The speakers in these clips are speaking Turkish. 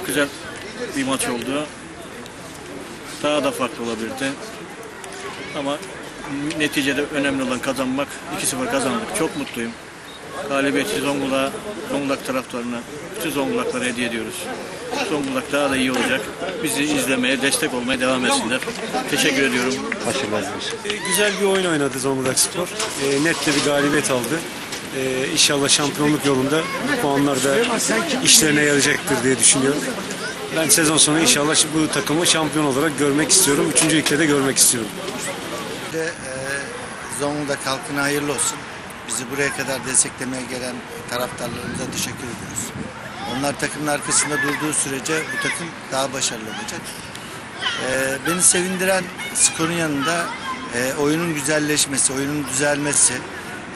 güzel bir maç oldu. Daha da farklı olabilirdi. Ama neticede önemli olan kazanmak. 2-0 kazandık. Çok mutluyum. Galibiyeti Zonguldak'a, Zonguldak taraftarına, bütün Zonguldaklara hediye ediyoruz. Zonguldak daha da iyi olacak. Bizi izlemeye, destek olmaya devam etsinler. Teşekkür ediyorum. Başarılar dileriz. E, Güzel bir oyun oynadı Zonguldak Spor. E, net de bir galibiyet aldı. E, inşallah şampiyonluk yolunda bu puanlar da işlerine yarayacaktır diye düşünüyorum. Ben sezon sonu inşallah bu takımı şampiyon olarak görmek istiyorum. Üçüncü ligde de görmek istiyorum. de e, Zonguldak halkına hayırlı olsun. Bizi buraya kadar desteklemeye gelen taraftarlarımıza teşekkür ediyoruz. Onlar takımın arkasında durduğu sürece bu takım daha başarılı olacak. E, beni sevindiren skorun yanında e, oyunun güzelleşmesi, oyunun düzelmesi,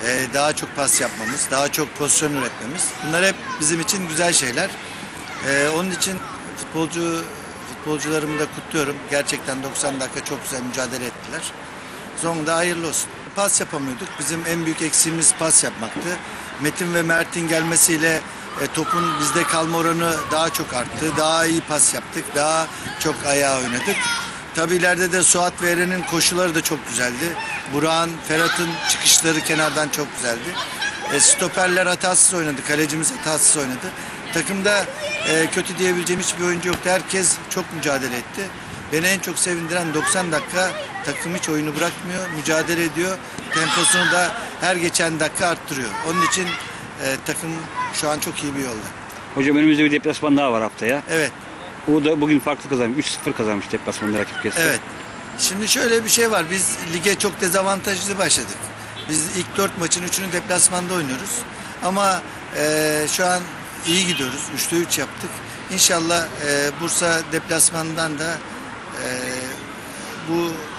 e, daha çok pas yapmamız, daha çok pozisyon üretmemiz. Bunlar hep bizim için güzel şeyler. E, onun için futbolcu futbolcularımı da kutluyorum. Gerçekten 90 dakika çok güzel mücadele ettiler. Zonguldak'a hayırlı olsun. Pas yapamıyorduk. Bizim en büyük eksiğimiz pas yapmaktı. Metin ve Mert'in gelmesiyle e, topun bizde kalma oranı daha çok arttı. Daha iyi pas yaptık. Daha çok ayağa oynadık. Tabii ileride de Suat ve Eren'in koşuları da çok güzeldi. Burak'ın, Ferhat'ın çıkışları kenardan çok güzeldi. E, stoperler hatasız oynadı. Kalecimiz hatasız oynadı. Takımda e, kötü diyebileceğim hiçbir oyuncu yoktu. Herkes çok mücadele etti. Beni en çok sevindiren 90 dakika takım hiç oyunu bırakmıyor, mücadele ediyor. Temposunu da her geçen dakika arttırıyor. Onun için e, takım şu an çok iyi bir yolda. Hocam önümüzde bir deplasman daha var haftaya. Evet, O da bugün farklı kazanmış. 3-0 kazanmış deplasmanda rakip kesti. evet. Şimdi şöyle bir şey var. Biz lige çok dezavantajlı başladık. Biz ilk dört maçın üçünü deplasmanda oynuyoruz. Ama e, şu an iyi gidiyoruz. Üçte üç yaptık. İnşallah e, Bursa deplasmandan da e, bu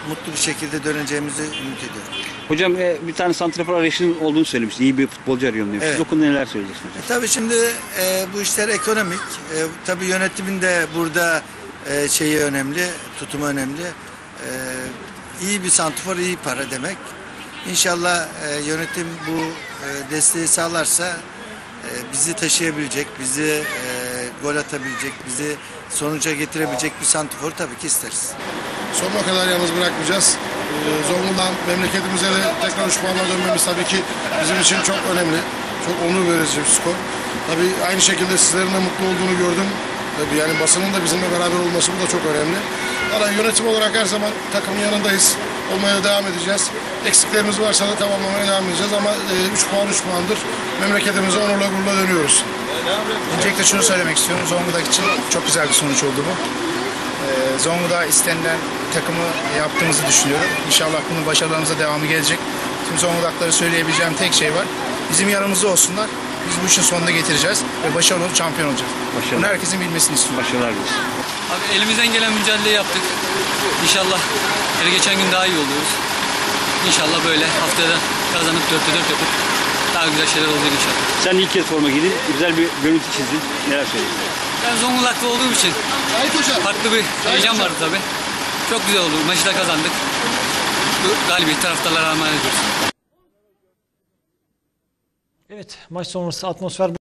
mutlu bir şekilde döneceğimizi ümit ediyorum. Hocam e, bir tane santrafor arayışının olduğunu söylemişti. İyi bir futbolcu arıyorum demiş. Evet. Siz o konuda neler söyleyeceksiniz hocam? Tabii şimdi e, bu işler ekonomik. E, tabii yönetimin de burada e, şeyi önemli, tutumu önemli. E, iyi bir santifor iyi para demek. İnşallah e, yönetim bu e, desteği sağlarsa e, bizi taşıyabilecek, bizi e, gol atabilecek, bizi sonuca getirebilecek bir santifor tabii ki isteriz. Sonuna kadar yalnız bırakmayacağız. Ee, Zonguldak memleketimize de tekrar 3 puanla dönmemiz tabii ki bizim için çok önemli. Çok onur verici bir skor. Tabii aynı şekilde sizlerin de mutlu olduğunu gördüm. Tabii yani basının da bizimle beraber olması bu da çok önemli. Ama yönetim olarak her zaman takımın yanındayız. Olmaya devam edeceğiz. Eksiklerimiz varsa da tamamlamaya devam edeceğiz ama 3 puan 3 puandır. Memleketimize onurla gururla dönüyoruz. Öncelikle şunu söylemek istiyorum. Zonguldak için çok güzel bir sonuç oldu bu. Ee, Zonguldak'a istenilen takımı yaptığımızı düşünüyorum. İnşallah bunun başarılarımıza devamı gelecek. Tüm Zonguldaklara söyleyebileceğim tek şey var. Bizim yanımızda olsunlar. Biz bu işin sonunda getireceğiz ve başarılı olup şampiyon olacağız. Başarılı. Bunu herkesin bilmesini istiyorum. Başarılar dileriz. Abi elimizden gelen mücadeleyi yaptık. İnşallah her geçen gün daha iyi oluyoruz. İnşallah böyle haftada kazanıp dörtte dört yapıp daha güzel şeyler olacak inşallah. Sen ilk kez forma giydin. Güzel bir görüntü çizdin. Neler söyleyeceksin? Ben Zonguldak'ta olduğum için farklı bir heyecan vardı tabii. Çok güzel oldu. Maçı da kazandık. Bu galibiyet taraftarlara emanet ediyoruz. Evet maç sonrası atmosfer